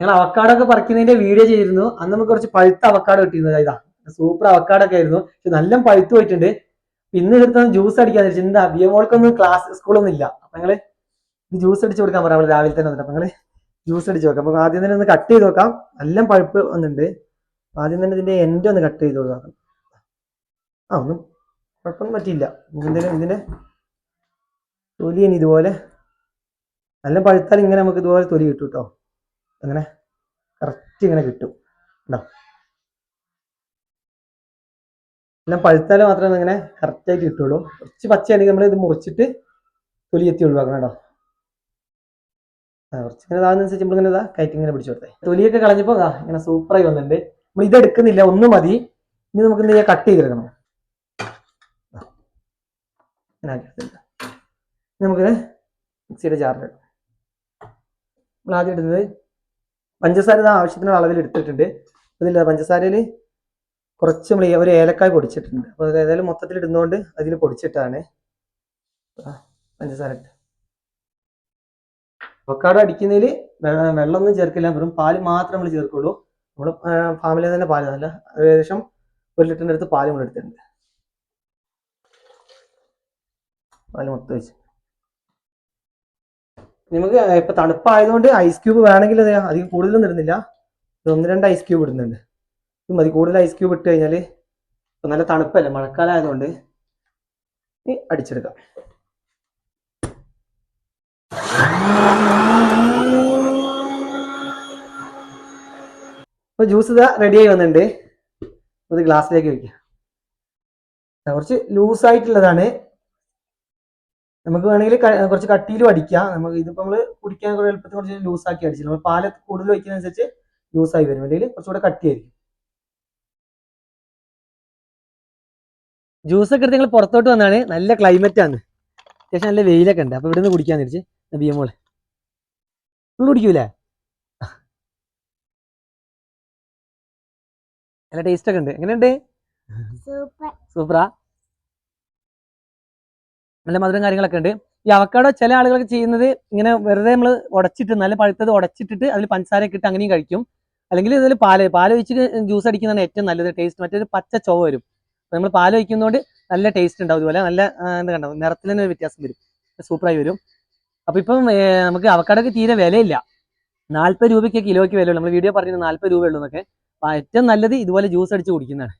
ഞങ്ങൾ അവക്കാടോ ഒക്കെ പറിക്കുന്നതിന്റെ വീഡിയോ ചെയ്തിരുന്നു. അന്ന് നമുക്ക് കുറച്ച് പഴുത്ത അവക്കാടോ കിട്ടിയിരുന്നത് ഇതാ സൂപ്പർ അവക്കാടോ ഒക്കെ ആയിരുന്നു. പക്ഷെ നല്ല പഴുത്തു പോയിട്ടുണ്ട്. ഇന്ന് എടുത്ത ജ്യൂസ് അടിക്കാൻ വെച്ചു എന്താ ബിയമോൾക്കൊന്നും ക്ലാസ് സ്കൂളൊന്നും ഇല്ല. അപ്പൊ ഞങ്ങൾ ജ്യൂസ് അടിച്ചു കൊടുക്കാൻ പറയാം അവൾ രാവിലെ തന്നെ വന്നിട്ട്. അപ്പൊ ഞങ്ങൾ ജ്യൂസ് അടിച്ചു നോക്കാം അപ്പൊ ആദ്യം തന്നെ ഒന്ന് കട്ട് ചെയ്ത് നോക്കാം. നല്ല പഴുപ്പ് വന്നിട്ടുണ്ട്. ആദ്യം തന്നെ ഇതിന്റെ എൻഡ് ഒന്ന് കട്ട് ചെയ്ത് കൊടുക്കാം. ആ ഒന്നും കുഴപ്പമൊന്നും പറ്റിയില്ല. ഇതിന്റെ ഇതിന്റെ തൊലി ഇനി ഇതുപോലെ നല്ല പഴുത്താൽ ഇങ്ങനെ നമുക്ക് ഇതുപോലെ തൊലി കിട്ടും കേട്ടോ അങ്ങനെ കറക്റ്റ് ഇങ്ങനെ കിട്ടും. ഉണ്ടോ എല്ലാം പഴുത്താൽ മാത്രമേ ഇങ്ങനെ കറക്റ്റ് ആയിട്ട് കിട്ടുള്ളൂ. കുറച്ച് പച്ചയാണെങ്കിൽ നമ്മൾ ഇത് മുറിച്ചിട്ട് തൊലി എത്തി ഒഴിവാക്കണം കേട്ടോ. കുറച്ച് ഇങ്ങനെ ഇതാകുന്നതനുസരിച്ച് നമ്മൾ ഇങ്ങനെ ഇതാ കയറ്റി ഇങ്ങനെ പിടിച്ചു കൊടുത്തേ. തൊലിയൊക്കെ കളഞ്ഞപ്പോൾ ഇതാ ഇങ്ങനെ സൂപ്പറായി വന്നിട്ടുണ്ട്. നമ്മൾ ഇത് എടുക്കുന്നില്ല ഒന്ന് മതി. ഇനി നമുക്ക് എന്ത് കട്ട് ചെയ്തെടുക്കണം നമുക്ക് മിക്സിയുടെ ജാറിലിടാം നമ്മൾ ആദ്യം ഇടുന്നത് പഞ്ചസാര ഇത് ആവശ്യത്തിനുള്ള അളവിൽ എടുത്തിട്ടുണ്ട്. അതില്ല പഞ്ചസാരയിൽ കുറച്ച് നമ്മൾ ഒരു ഏലക്കായ് പൊടിച്ചിട്ടുണ്ട്. അപ്പോൾ ഏതായാലും മൊത്തത്തിൽ ഇടുന്നതുകൊണ്ട് അതിൽ പൊടിച്ചിട്ടാണ് പഞ്ചസാര ഇട്ട് അവക്കാടോ അടിക്കുന്നതിൽ വെള്ളമൊന്നും ചേർക്കില്ല. വെറും പാൽ മാത്രം നമ്മൾ ചേർക്കുള്ളൂ. നമ്മൾ ഫാമിലിയിൽ തന്നെ പാൽ നല്ല ഏകദേശം ഒരു ലിറ്ററിന്റെ അടുത്ത് പാൽ നമ്മൾ എടുത്തിട്ടുണ്ട്. പാൽ മൊത്തം വെച്ച് നമുക്ക് ഇപ്പൊ തണുപ്പായതുകൊണ്ട് ഐസ് ക്യൂബ് വേണമെങ്കിൽ അത് അധികം കൂടുതലൊന്നും ഇടുന്നില്ല ഒന്ന് രണ്ട് ഐസ് ക്യൂബ് ഇടുന്നുണ്ട്. ഇത് മതി കൂടുതൽ ഐസ് ക്യൂബ് ഇട്ട് കഴിഞ്ഞാൽ നല്ല തണുപ്പല്ലേ മഴക്കാലം ആയതുകൊണ്ട് അടിച്ചെടുക്കാം. അപ്പൊ ജ്യൂസ് ഇതാ റെഡി ആയി വന്നിട്ടുണ്ട്. അത് ഗ്ലാസ്സിലേക്ക് വെക്കാം. ദാ കുറച്ച് ലൂസ് ആയിട്ടുള്ളതാണ്. നമുക്ക് വേണമെങ്കിൽ കുറച്ച് കട്ടിയിലും അടിക്കാം നമുക്ക് ഇതിപ്പോൾ നമ്മൾ കുടിക്കാൻ കുറേ എളുപ്പത്തിൽ കുറച്ച് ലൂസ് ആക്കി അടിച്ചു നമ്മൾ പാൽ കൂടുതൽ വയ്ക്കുന്നതനുസരിച്ച് ലൂസ് ആയി വരും. അല്ലെങ്കിൽ കുറച്ചുകൂടെ കട്ടിയായിരിക്കും. ജ്യൂസ് ഒക്കെ എടുത്ത് നിങ്ങൾ പുറത്തോട്ട് വന്നാണ്. നല്ല ക്ലൈമറ്റ് ആണ്. അത്യാവശ്യം നല്ല വെയിലൊക്കെ ഉണ്ട്. അപ്പൊ ഇവിടെ നിന്ന് കുടിക്കാൻ തിരിച്ച് ബിയമോൾ ഫുള്ള് കുടിക്കൂലേ? നല്ല ടേസ്റ്റ് ഒക്കെ ഉണ്ട്. എങ്ങനെയുണ്ട്? സൂപ്പറാ നല്ല മധുരം കാര്യങ്ങളൊക്കെ ഉണ്ട്. ഈ അവക്കാടോ ചില ആളുകളൊക്കെ ചെയ്യുന്നത് ഇങ്ങനെ വെറുതെ നമ്മൾ ഉടച്ചിട്ട് നല്ല പഴുത്തത് ഉടച്ചിട്ടിട്ട് അതിൽ പഞ്ചസാരയൊക്കെ ഇട്ട് അങ്ങനെയും കഴിക്കും. അല്ലെങ്കിൽ ഇതിൽ പാൽ പാൽ ഒഴിച്ച് ജ്യൂസ് അടിക്കുന്നതാണ് ഏറ്റവും നല്ലത് ടേസ്റ്റ് മറ്റൊരു പച്ച ചുവ വരും. നമ്മൾ പാൽ ഒഴിക്കുന്നതുകൊണ്ട് നല്ല ടേസ്റ്റ് ഉണ്ടാവും ഇതുപോലെ. നല്ല എന്താ കണ്ടോ നിറത്തിൽ തന്നെ വ്യത്യാസം വരും. സൂപ്പറായി വരും. അപ്പൊ ഇപ്പം നമുക്ക് അവക്കാടൊക്കെ തീരെ വിലയില്ല. നാല്പത് രൂപയ്ക്ക് കിലോയ്ക്ക് വിലയുള്ളൂ. നമ്മൾ വീഡിയോ പറഞ്ഞിരുന്നു നാല്പത് രൂപ ഉള്ളൂ എന്നൊക്കെ ഏറ്റവും നല്ലത് ഇതുപോലെ ജ്യൂസ് അടിച്ച് കുടിക്കുന്നതാണ്.